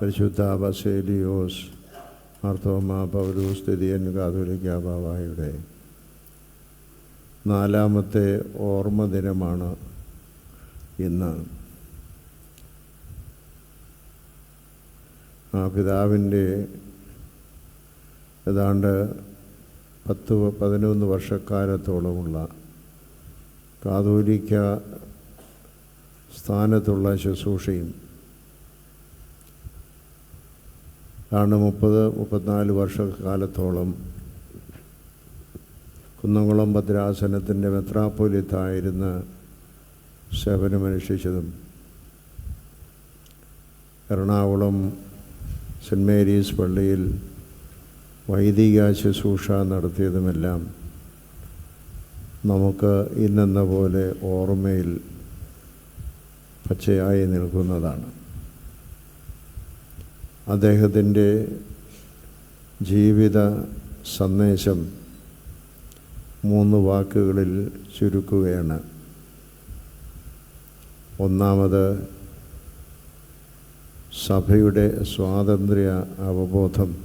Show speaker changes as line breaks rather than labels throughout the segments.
പരിശുദ്ധ ബസേലിയോസ് മാർത്തോമ പൗരൂസ് സ്ഥിതിയൻ കാതോലിക്ക ബാബായുടെ നാലാമത്തെ ഓർമ്മ ദിനമാണ് ഇന്ന്. ആ പിതാവിന്റെ ഏതാണ്ട് പത്ത് പതിനൊന്ന് വർഷക്കാലത്തോളമുള്ള കാതോലിക്ക സ്ഥാനത്തുള്ള ശുശ്രൂഷയും ആണ് മുപ്പത് മുപ്പത്തിനാല് വർഷക്കാലത്തോളം കുന്നംകുളം ഭദ്രാസനത്തിന്റെ മെത്രാപ്പൊലിത്തായിരുന്ന സേവനമനുഷ്ഠിച്ചതും എറണാകുളം സെന്റ് മേരീസ് പള്ളിയിൽ വൈദിക ശുശ്രൂഷ നടത്തിയതുമെല്ലാം നമുക്ക് ഇന്നെന്ന പോലെ ഓർമ്മയിൽ പച്ചയായി നിൽക്കുന്നതാണ്. അദ്ദേഹത്തിന്റെ ജീവിത സന്ദേശം മൂന്ന് വാക്കുകളിൽ ചുരുക്കുകയാണ്. ഒന്നാമത് സഭയുടെ സ്വാതന്ത്ര്യ അവബോധം.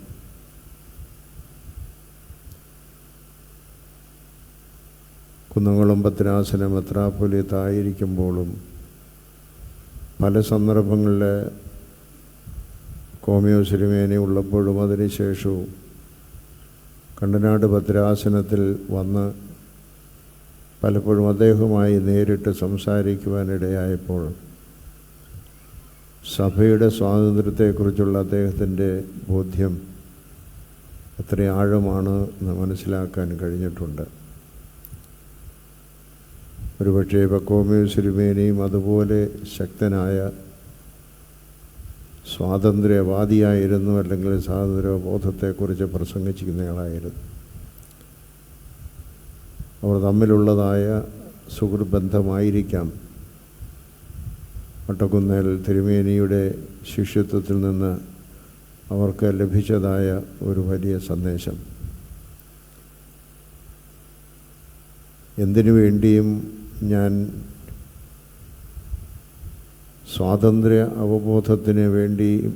കുന്നംകുളം പത്രാസനം മെത്രാപ്പൊലിത്തായിരിക്കുമ്പോഴും പല സന്ദർഭങ്ങളിൽ കോമിയോ സിരിമേനി ഉള്ളപ്പോഴും അതിനുശേഷവും കണ്ടനാട് ഭദ്രാസനത്തിൽ വന്ന് പലപ്പോഴും അദ്ദേഹവുമായി നേരിട്ട് സംസാരിക്കുവാനിടയായപ്പോൾ സഭയുടെ സ്വാതന്ത്ര്യത്തെക്കുറിച്ചുള്ള അദ്ദേഹത്തിന്റെ ബോധ്യം എത്ര ആഴമാണ് എന്ന് മനസ്സിലാക്കാൻ കഴിഞ്ഞിട്ടുണ്ട്. ഒരുപക്ഷേ കോമിയോ സിരിമേനിയും അതുപോലെ ശക്തനായ സ്വാതന്ത്ര്യവാദിയായിരുന്നു അല്ലെങ്കിൽ സ്വാതന്ത്ര്യബോധത്തെക്കുറിച്ച് പ്രസംഗിച്ചിരുന്നയാളായിരുന്നു. അവർ തമ്മിലുള്ളതായ സുഹൃബന്ധമായിരിക്കാം വട്ടക്കുന്നേൽ തിരുമേനിയുടെ ശിഷ്യത്വത്തിൽ നിന്ന് അവർക്ക് ലഭിച്ചതായ ഒരു വലിയ സന്ദേശം. എന്തിനു വേണ്ടിയും ഞാൻ സ്വാതന്ത്ര്യ അവബോധത്തിന് വേണ്ടി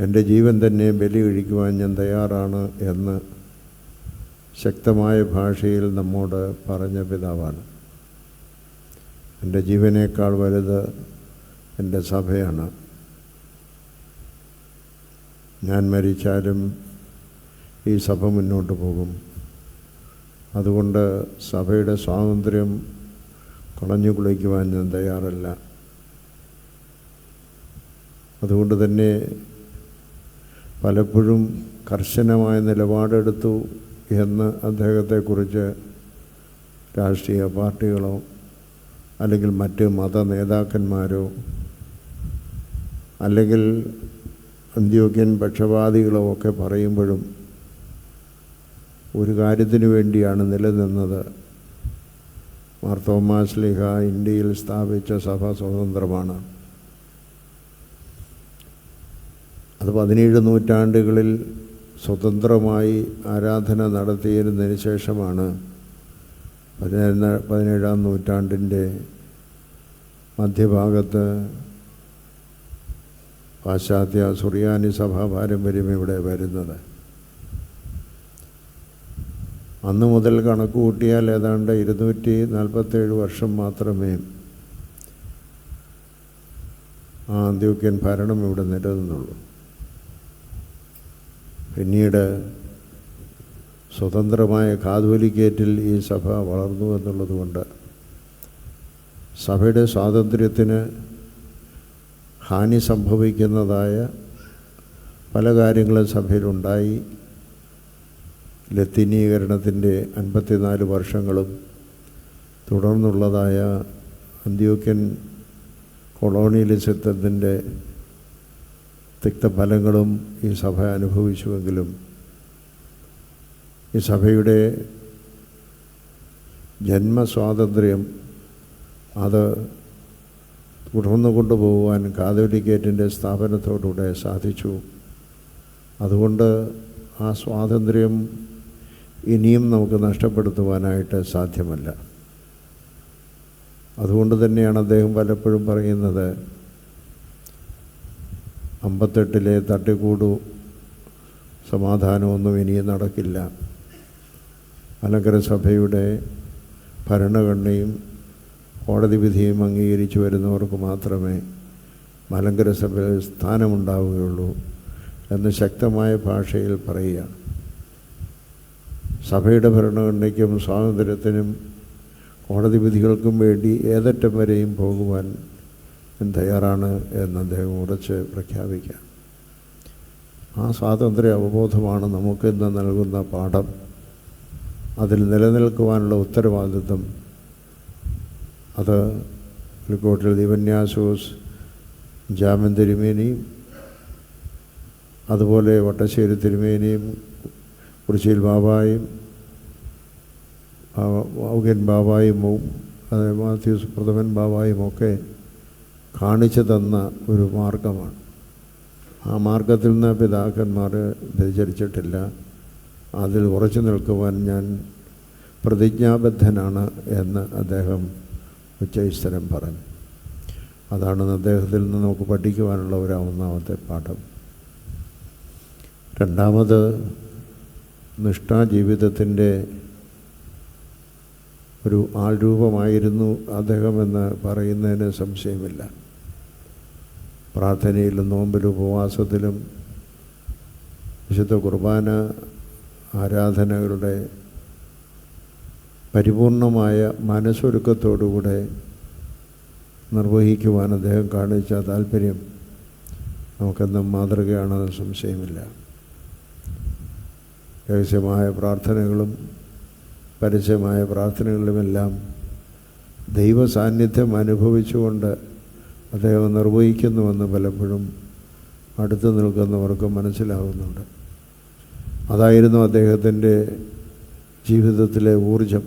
എന്റെ ജീവൻ തന്നെ ബലി കഴിക്കുവാൻ ഞാൻ തയ്യാറാണ് എന്ന് ശക്തമായ ഭാഷയിൽ നമ്മോട് പറഞ്ഞ പിതാവാണ്. എന്റെ ജീവനേക്കാൾ വലുത് എന്റെ സഭയാണ്. ഞാൻ മരിച്ചാലും ഈ സഭ മുന്നോട്ട് പോകും. അതുകൊണ്ട് സഭയുടെ സ്വാതന്ത്ര്യം കളഞ്ഞു കുളിക്കുവാൻ ഞാൻ തയ്യാറല്ല. അതുകൊണ്ട് തന്നെ പലപ്പോഴും കർശനമായ നിലപാടെടുത്തു എന്ന് അദ്ദേഹത്തെക്കുറിച്ച് രാഷ്ട്രീയ പാർട്ടികളോ അല്ലെങ്കിൽ മറ്റ് മത നേതാക്കന്മാരോ അല്ലെങ്കിൽ അന്ത്യോക്യൻ പക്ഷപാതികളോ ഒക്കെ പറയുമ്പോഴും ഒരു കാര്യത്തിന് വേണ്ടിയാണ് നിലനിന്നത്. മാർ തോമാസ് ലിഹ ഇന്ത്യയിൽ സ്ഥാപിച്ച സഭ സ്വതന്ത്രമാണ് അത് പതിനേഴ് നൂറ്റാണ്ടുകളിൽ സ്വതന്ത്രമായി ആരാധന നടത്തിയിരുന്നതിന് ശേഷമാണ് പതിനേഴ് പതിനേഴാം നൂറ്റാണ്ടിന്റെ മധ്യഭാഗത്ത് പാശ്ചാത്യ സുറിയാനി സഭാ പാരമ്പര്യം ഇവിടെ വരുന്നത്. അന്ന് മുതൽ കണക്ക് കൂട്ടിയാൽ ഏതാണ്ട് ഇരുന്നൂറ്റി നാൽപ്പത്തേഴ് വർഷം മാത്രമേ ആ അന്ത്യോക്യൻ ഭരണം ഇവിടെ നിലനിന്നുള്ളൂ. പിന്നീട് സ്വതന്ത്രമായ കാതോലിക്കേറ്റിൽ ഈ സഭ വളർന്നു എന്നുള്ളതുകൊണ്ട് സഭയുടെ സ്വാതന്ത്ര്യത്തിന് ഹാനി സംഭവിക്കുന്നതായ പല കാര്യങ്ങളും സഭയിലുണ്ടായി. ലത്തീനീകരണത്തിന്റെ അൻപത്തിനാല് വർഷങ്ങളും തുടർന്നുള്ളതായ അന്ത്യോക്യൻ കൊളോണിയലിസത്തിന്റെ തിക്തഫലങ്ങളും ഈ സഭ അനുഭവിച്ചുവെങ്കിലും ഈ സഭയുടെ ജന്മസ്വാതന്ത്ര്യം അത് തുടർന്നു കൊണ്ടുപോകുവാൻ കാതോലിക്കേറ്റിന്റെ സ്ഥാപനത്തോടുകൂടെ സാധിച്ചു. അതുകൊണ്ട് ആ സ്വാതന്ത്ര്യം ഇനിയും നമുക്ക് നഷ്ടപ്പെടുത്തുവാനായിട്ട് സാധ്യമല്ല. അതുകൊണ്ട് തന്നെയാണ് അദ്ദേഹം പലപ്പോഴും പറയുന്നത് അമ്പത്തെട്ടിലെ തട്ടിക്കൂടു സമാധാനമൊന്നും ഇനിയും നടക്കില്ല. അനഗ്രസഭയുടെ സഭയുടെ ഭരണഘടനയും കോടതി വിധിയും അംഗീകരിച്ചു വരുന്നവർക്ക് മാത്രമേ മലങ്കര സഭയിൽ സ്ഥാനമുണ്ടാവുകയുള്ളൂ എന്ന് ശക്തമായ ഭാഷയിൽ പറയുക സഭയുടെ ഭരണഘടനയ്ക്കും സ്വാതന്ത്ര്യത്തിനും കോടതി വിധികൾക്കും വേണ്ടി ഏതറ്റം വരെയും പോകുവാൻ തയ്യാറാണ് എന്ന് അദ്ദേഹം ഉറച്ച് പ്രഖ്യാപിക്കാം. ആ സ്വാതന്ത്ര്യ അവബോധമാണ് നമുക്കിന്ന് നൽകുന്ന പാഠം. അതിൽ നിലനിൽക്കുവാനുള്ള ഉത്തരവാദിത്വം. അത് പുലിക്കോട്ടിൽ ദിവന്യാസോസ് ജാമ്യൻ തിരുമേനിയും അതുപോലെ വട്ടശ്ശേരി തിരുമേനിയും കുറിച്ചിയിൽ ബാബായും ഔകൻ ബാബായും അതേ മാത്യൂസ് പ്രഥമൻ ബാബായും ഒക്കെ കാണിച്ചു തന്ന ഒരു മാർഗമാണ്. ആ മാർഗത്തിൽ നിന്ന് പിതാക്കന്മാർ വ്യതിചരിച്ചിട്ടില്ല അതിൽ ഉറച്ചു നിൽക്കുവാൻ ഞാൻ പ്രതിജ്ഞാബദ്ധനാണ് എന്ന് അദ്ദേഹം ഉച്ചൈസ്തരം പറഞ്ഞു. അതാണ് അദ്ദേഹത്തിൽ നിന്ന് നമുക്ക് പഠിക്കുവാനുള്ള ഒരു ഒന്നാമത്തെ പാഠം. രണ്ടാമത് നിഷ്ഠാജീവിതത്തിന്റെ ഒരു ആൾരൂപമായിരുന്നു അദ്ദേഹമെന്ന് പറയുന്നതിന് സംശയമില്ല. പ്രാർത്ഥനയിലും നോമ്പിലും ഉപവാസത്തിലും വിശുദ്ധ കുർബാന ആരാധനകളുടെ പരിപൂർണമായ മനസ്സൊരുക്കത്തോടുകൂടെ നിർവഹിക്കുവാൻ അദ്ദേഹം കാണിച്ച താല്പര്യം നമുക്കെന്നും മാതൃകയാണെന്ന് സംശയമില്ല. രഹസ്യമായ പ്രാർത്ഥനകളും പരസ്യമായ പ്രാർത്ഥനകളിലുമെല്ലാം ദൈവ സാന്നിധ്യം അനുഭവിച്ചുകൊണ്ട് അദ്ദേഹം നിർവഹിക്കുന്നുവെന്ന് പലപ്പോഴും അടുത്ത് നിൽക്കുന്നവർക്ക് മനസ്സിലാകുന്നുണ്ട് അതായിരുന്നു അദ്ദേഹത്തിന്റെ ജീവിതത്തിലെ ഊർജം.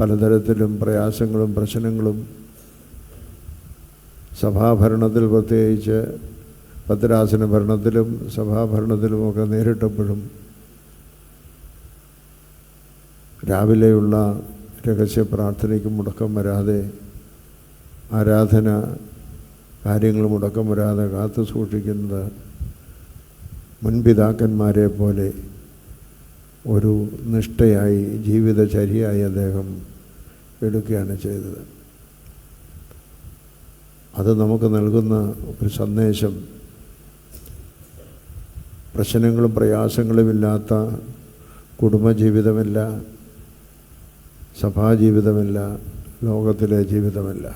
പലതരത്തിലും പ്രയാസങ്ങളും പ്രശ്നങ്ങളും സഭാഭരണത്തിൽ പ്രത്യേകിച്ച് ഭദ്രാസന ഭരണത്തിലും സഭാഭരണത്തിലുമൊക്കെ നേരിട്ടപ്പോഴും രാവിലെയുള്ള രഹസ്യ പ്രാർത്ഥനയ്ക്ക് മുടക്കം വരാതെ ആരാധന കാര്യങ്ങൾ മുടക്കം വരാതെ കാത്തു സൂക്ഷിക്കുന്നത് മുൻപിതാക്കന്മാരെ പോലെ ഒരു നിഷ്ഠയായി ജീവിതചര്യയായി അദ്ദേഹം എടുക്കുകയാണ് ചെയ്തത്. അത് നമുക്ക് നൽകുന്ന ഒരു സന്ദേശം. പ്രശ്നങ്ങളും പ്രയാസങ്ങളുമില്ലാത്ത കുടുംബജീവിതമില്ല. സഭാജീവിതമില്ല ലോകത്തിലെ ജീവിതമല്ല.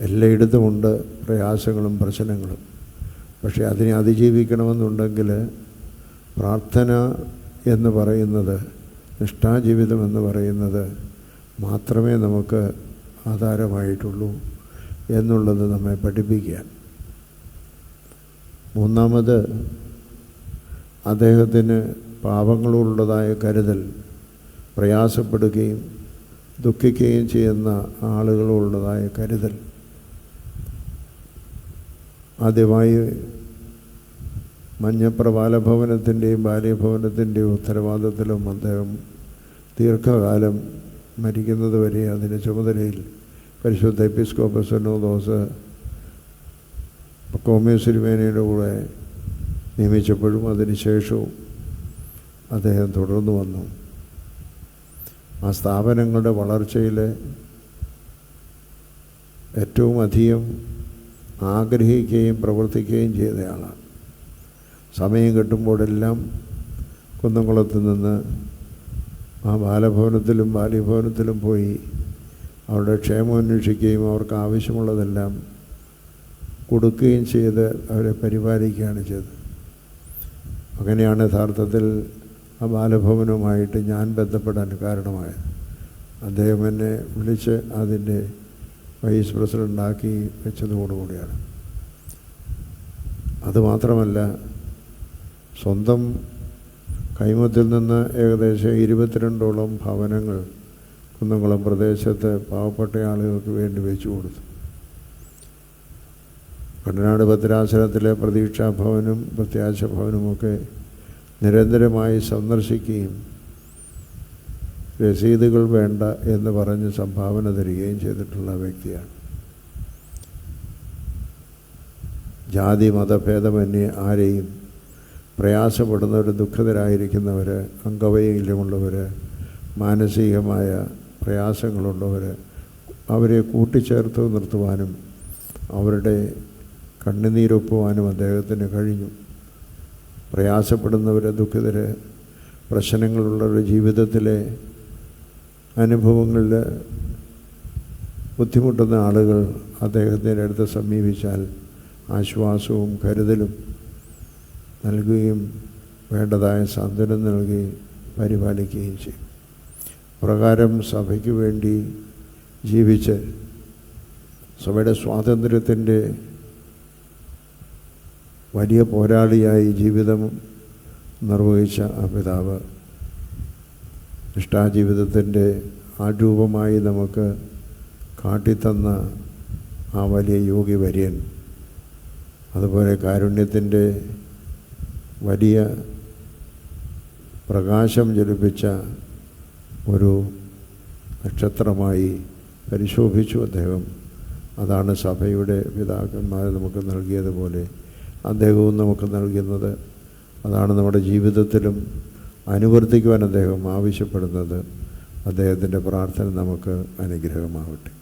എല്ലായിടത്തുമുണ്ട് പ്രയാസങ്ങളും പ്രശ്നങ്ങളും. പക്ഷേ അതിനെ അതിജീവിക്കണമെന്നുണ്ടെങ്കിൽ പ്രാർത്ഥന എന്ന് പറയുന്നത് നിഷ്ഠാജീവിതം എന്ന് പറയുന്നത് മാത്രമേ നമുക്ക് ആധാരമായിട്ടുള്ളൂ എന്നുള്ളത് നമ്മെ പഠിപ്പിക്കുക മൂന്നാമത് അദ്ദേഹത്തിന് പാപങ്ങളോടുള്ളതായ കരുതൽ പ്രയാസപ്പെടുകയും ദുഃഖിക്കുകയും ചെയ്യുന്ന ആളുകളുള്ളതായ കരുതൽ. ആദ്യമായി മഞ്ഞപ്ര ബാലഭവനത്തിന്റെയും ബാല്യഭവനത്തിന്റെയും ഉത്തരവാദിത്തത്തിലും അദ്ദേഹം ദീർഘകാലം മരിക്കുന്നത് വരെ അതിന്റെ ചുമതലയിൽ പരിശുദ്ധ എപ്പിസ്കോപ്പസനോദോസ് കോമേശ്വരിമേനയുടെ കൂടെ നിയമിച്ചപ്പോഴും അതിനുശേഷവും അദ്ദേഹം തുടർന്നു വന്നു. ആ സ്ഥാപനങ്ങളുടെ വളർച്ചയിൽ ഏറ്റവും അധികം ആഗ്രഹിക്കുകയും പ്രവർത്തിക്കുകയും ചെയ്തയാളാണ്. സമയം കിട്ടുമ്പോഴെല്ലാം കുന്നംകുളത്ത് നിന്ന് ആ ബാലഭവനത്തിലും ബാല്യഭവനത്തിലും പോയി അവരുടെ ക്ഷേമം അന്വേഷിക്കുകയും അവർക്ക് ആവശ്യമുള്ളതെല്ലാം കൊടുക്കുകയും ചെയ്ത് അവരെ പരിപാലിക്കുകയാണ് ചെയ്തത്. അങ്ങനെയാണ് യഥാർത്ഥത്തിൽ ആ ബാലഭവനുമായിട്ട് ഞാൻ ബന്ധപ്പെടാൻ കാരണമായത് അദ്ദേഹം എന്നെ വിളിച്ച് അതിന്റെ വൈസ് പ്രസിഡന്റ് പ്രസിഡന്റാക്കി വെച്ചതോടുകൂടിയാണ് അതുമാത്രമല്ല സ്വന്തം കൈമത്തിൽ നിന്ന് ഏകദേശം ഇരുപത്തിരണ്ടോളം ഭവനങ്ങൾ കുന്നംകുളം പ്രദേശത്ത് പാവപ്പെട്ട ആളുകൾക്ക് വേണ്ടി വെച്ചു കൊടുത്തു. കണ്ണനാട് ഭദ്രാസനത്തിലെ പ്രതീക്ഷാ ഭവനും പ്രത്യാശ ഭവനുമൊക്കെ നിരന്തരമായി സന്ദർശിക്കുകയും രസീതുകൾ വേണ്ട എന്ന് പറഞ്ഞ് സംഭാവന തരികയും ചെയ്തിട്ടുള്ള വ്യക്തിയാണ്. ജാതി മതഭേദമന്യേ ആരെയും പ്രയാസപ്പെടുന്നവർ ദുഃഖിതരായിരിക്കുന്നവർ അംഗവൈകല്യമുള്ളവർ മാനസികമായ പ്രയാസങ്ങളുള്ളവർ അവരെ കൂട്ടിച്ചേർത്ത് നിർത്തുവാനും അവരുടെ കണ്ണുനീരൊപ്പുവാനും അദ്ദേഹത്തിന് കഴിഞ്ഞു. പ്രയാസപ്പെടുന്നവർ ദുഃഖിതർ പ്രശ്നങ്ങളുള്ളവരുടെ ജീവിതത്തിലെ അനുഭവങ്ങളിൽ ബുദ്ധിമുട്ടുന്ന ആളുകൾ അദ്ദേഹത്തിന്റെ അടുത്ത് സമീപിച്ചാൽ ആശ്വാസവും കരുതലും നൽകുകയും വേണ്ടതായ സാന്ത്വനം നൽകി പരിപാലിക്കുകയും ചെയ്യും. പ്രകാരം സഭയ്ക്ക് വേണ്ടി ജീവിച്ച് സഭയുടെ സ്വാതന്ത്ര്യത്തിന്റെ വലിയ പോരാളിയായി ജീവിതം നിർവഹിച്ച ആ പിതാവ്. നിഷ്ഠാജീവിതത്തിന്റെ ആ രൂപമായി നമുക്ക് കാട്ടിത്തന്ന ആ വലിയ യോഗി വര്യൻ. അതുപോലെ കാരുണ്യത്തിന്റെ വലിയ പ്രകാശം ജലിപ്പിച്ച ഒരു നക്ഷത്രമായി പരിശോഭിച്ചു അദ്ദേഹം. അതാണ് സഭയുടെ പിതാക്കന്മാർ നമുക്ക് നൽകിയതുപോലെ അദ്ദേഹവും നമുക്ക് നൽകുന്നത്. അതാണ് നമ്മുടെ ജീവിതത്തിലും അനുവർത്തിക്കുവാൻ അദ്ദേഹം ആവശ്യപ്പെടുന്നത്. അദ്ദേഹത്തിന്റെ പ്രാർത്ഥന നമുക്ക് അനുഗ്രഹമാവട്ടെ.